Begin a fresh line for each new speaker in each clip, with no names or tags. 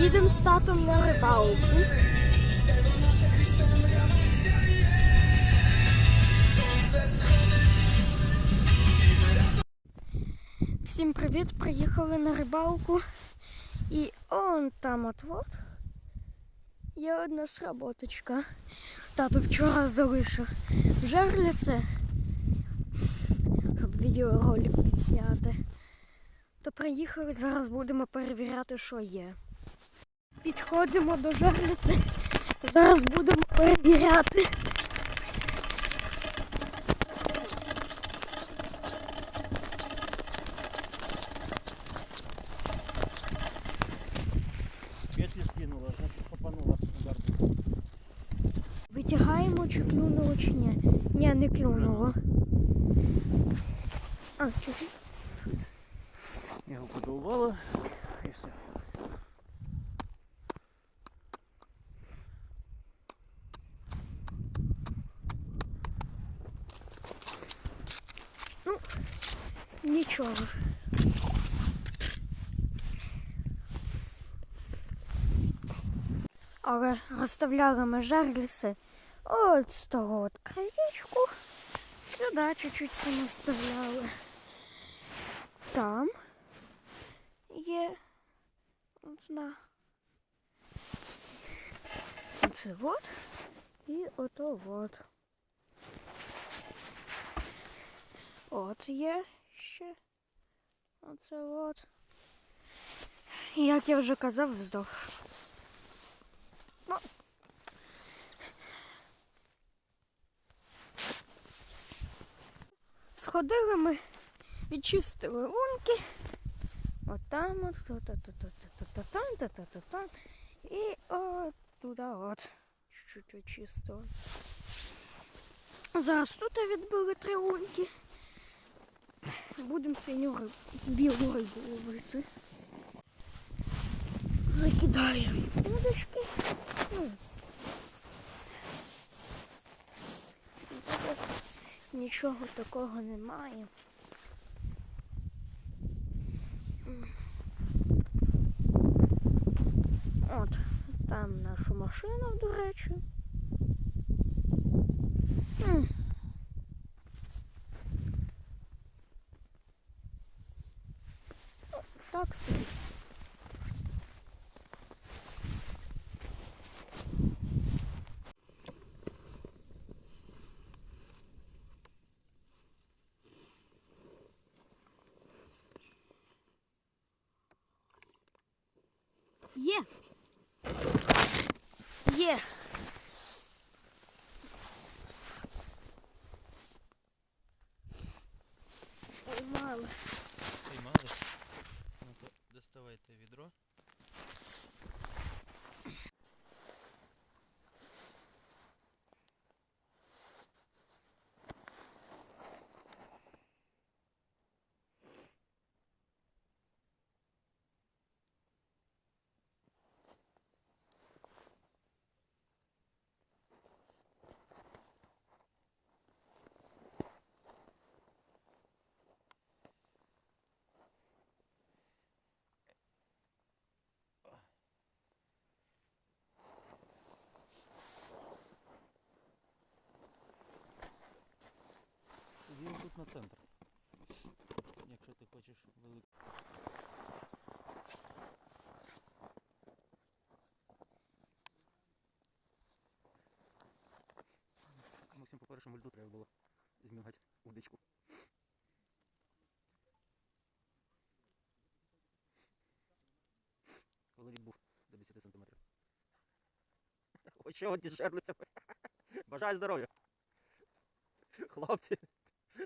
Їдемо з татом на рибалку. Всім привіт! Приїхали на рибалку. І он там от от є одна сработочка. Тато вчора залишив жерліце, щоб відеоролик підзняти. То приїхали, зараз будемо перевіряти, що є. Підходимо до жерліці. Зараз будемо перевіряти.
Петлі скинула, значить попанула в.
Витягаємо, чи клюнуло, чи ні. Ні, не клюнуло. А, чи нічого. Але розставляли ми жерліси от з того от краєчку. Сюди чуть-чуть понаставляли. Там є одна. Оце от і ото от. От є ще. Оце от. Як я вже казав, вздовж. Ну. Сходили ми, відчистили лунки. От там, от, тут, тут, тут, тут, тут, там, тут, тут, тут, там. І от туди от. Чуть-чуть чистили. Зараз тут відбили три лунки. Будемо синю рибу, білу рибу ловити. Закидаємо удочки. Ну. Нічого такого немає. От, там наша машина, до речі. Є. Є. Поймали.
Поймали? Ну то доставайте відро. Він тут на центр. Якщо ти хочеш велику. Максим по першому льду треба було знімати удочку. Коли лід був до 10 сантиметрів. Ось ще одні жерлиця. Бажаю здоров'я. Хлопці.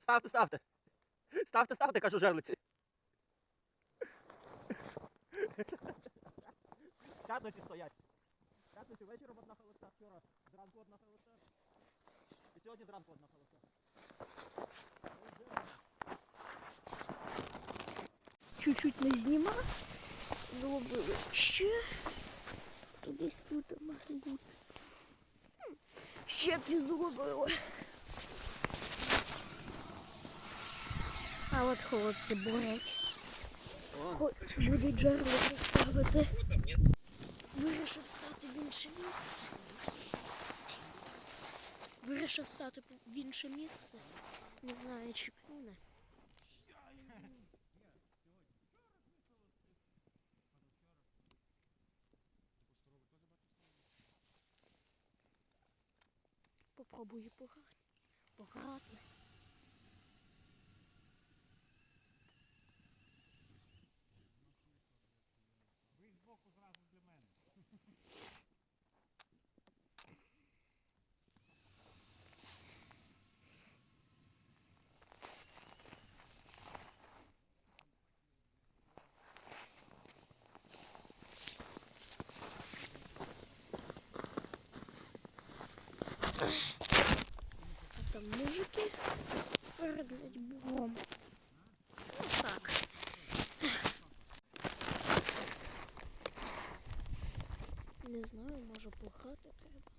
Ставте, ставте. Ставте, ставте, кажу жерлиці. П'ятниці стоять. П'ятниці вечором одна холоста, вчора зранку одна холоста. Сьогодні зранку одна холоста.
Чуть-чуть не знімав. Зробили ще. Десь тут має бути. Ще дві зробили. А от хлопці бурять. Будуть жерло ставити. Вирішив стати в інше місце. Вирішив стати в інше місце. Не знаю, чи куне. Попробую пограти. Пограти. А там мужики свердлять бугом. Ну так. Не знаю, може пограти треба.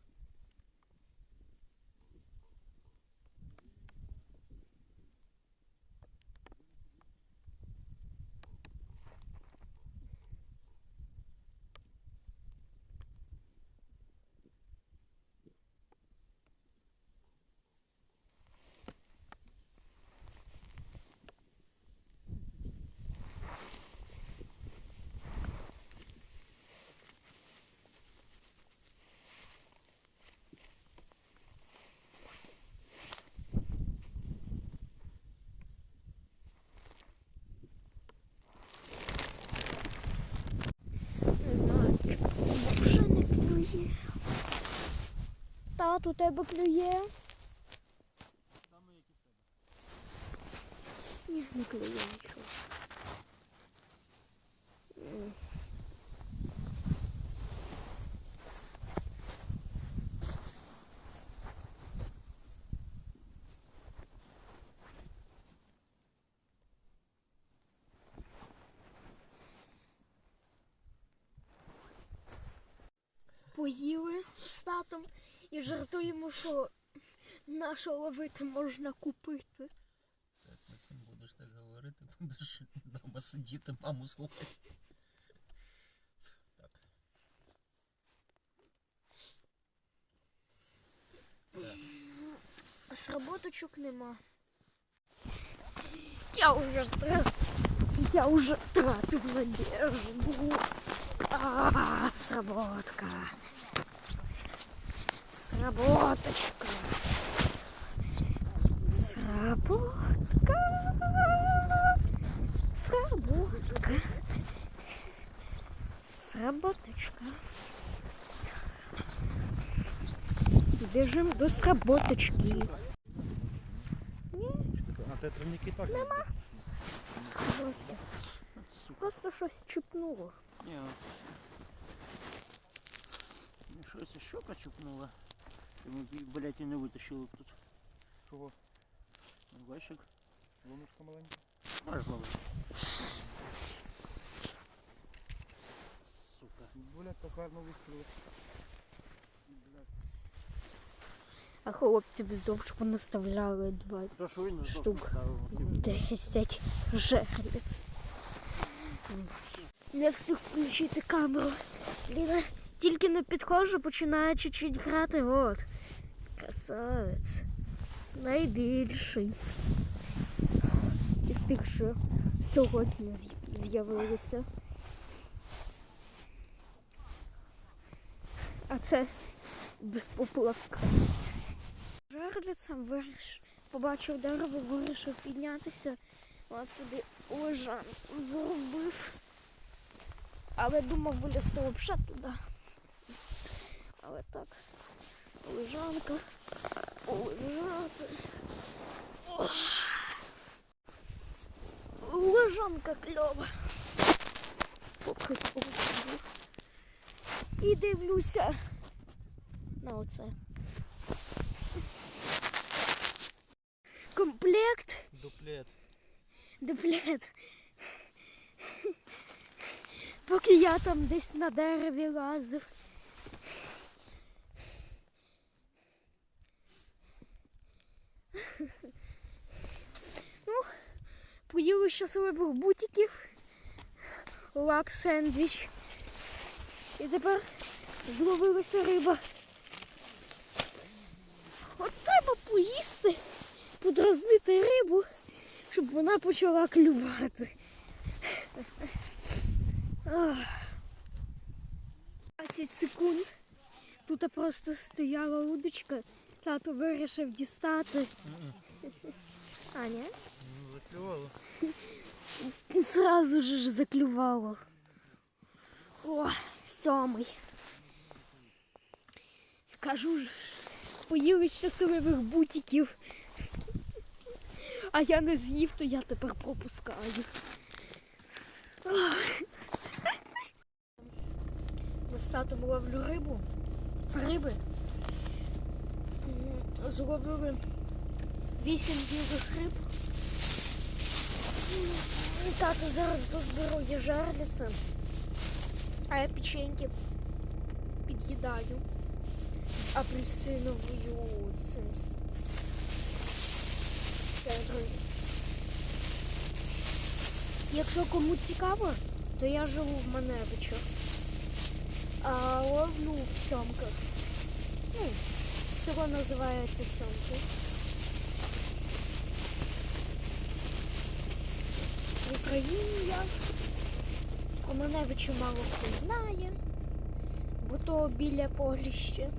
Не знаю, чи вже не клює. Тату, тебе клює?
Саме які тебе.
Ні, не клює татом і жартуємо, що наше ловити можна купити.
Так, Максим, будеш так говорити, будеш вдома сидіти, маму слухати. Так.
А сработочок нема. Я уже втратил. Я уже тратив надежду. А, сработка. Сработочка. Сработка. Сработка. Сработочка. Біжимо до сработочки.
А те травники так?
Нема. Просто щось чіпнуло.
Ні. Ну, Щось щока чупнула. Ми, блядь, і не витащили тут.
Чого?
Ну, Бачиш, як
Луночка маленька.
можливо. Сука.
Блядь, так гарно вистріли.
А хлопці вздовж понаставляли два Штук. десять жерлиць. Не встиг включити камеру. Ліна тільки не підходжу, починає чуть-чуть грати. От. Красавець. Найбільший. Із тих, що сьогодні з'явилися. А це без поплавка. Жерлицем виріш. Побачив дерево, вирішив піднятися. От собі лежанку зробив. Але думав вилізти взагалі туди. Але так. Лежанка. Лежати. Лежанка кльова. Посиджу. І дивлюся на оце. Комплект
Дуплет.
дуплет. Поки я там десь на дереві лазив. Щасливих бутиків. Лак сендвіч. І тепер зловилася риба. От треба поїсти, подразнити рибу, щоб вона почала клювати. Ах. 20 секунд. Тут просто стояла удочка. Тато вирішив дістати. А, ні?
Заклювало.
Зразу ж заклювало. О, сьомий. Кажу ж, поїли щасливих бутиків. А я не з'їв, то я тепер пропускаю. Ми з татом ловлю рибу. Риби. Зловили вісім білих риб. І тато зараз дозбирує жерлице, а я печеньки під'їдаю апельсиновою цим цедрою. Якщо кому цікаво, то я живу в Маневичах, а ловлю в сьомках. Ну, село називається Сьомки. Україні я. Про Маневича мало хто знає, бо то біля Поліща.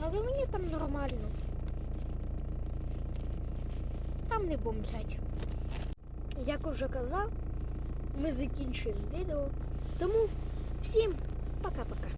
Але мені там нормально. Там не бомблять. Як уже казав, ми закінчуємо відео. Тому всім пока-пока.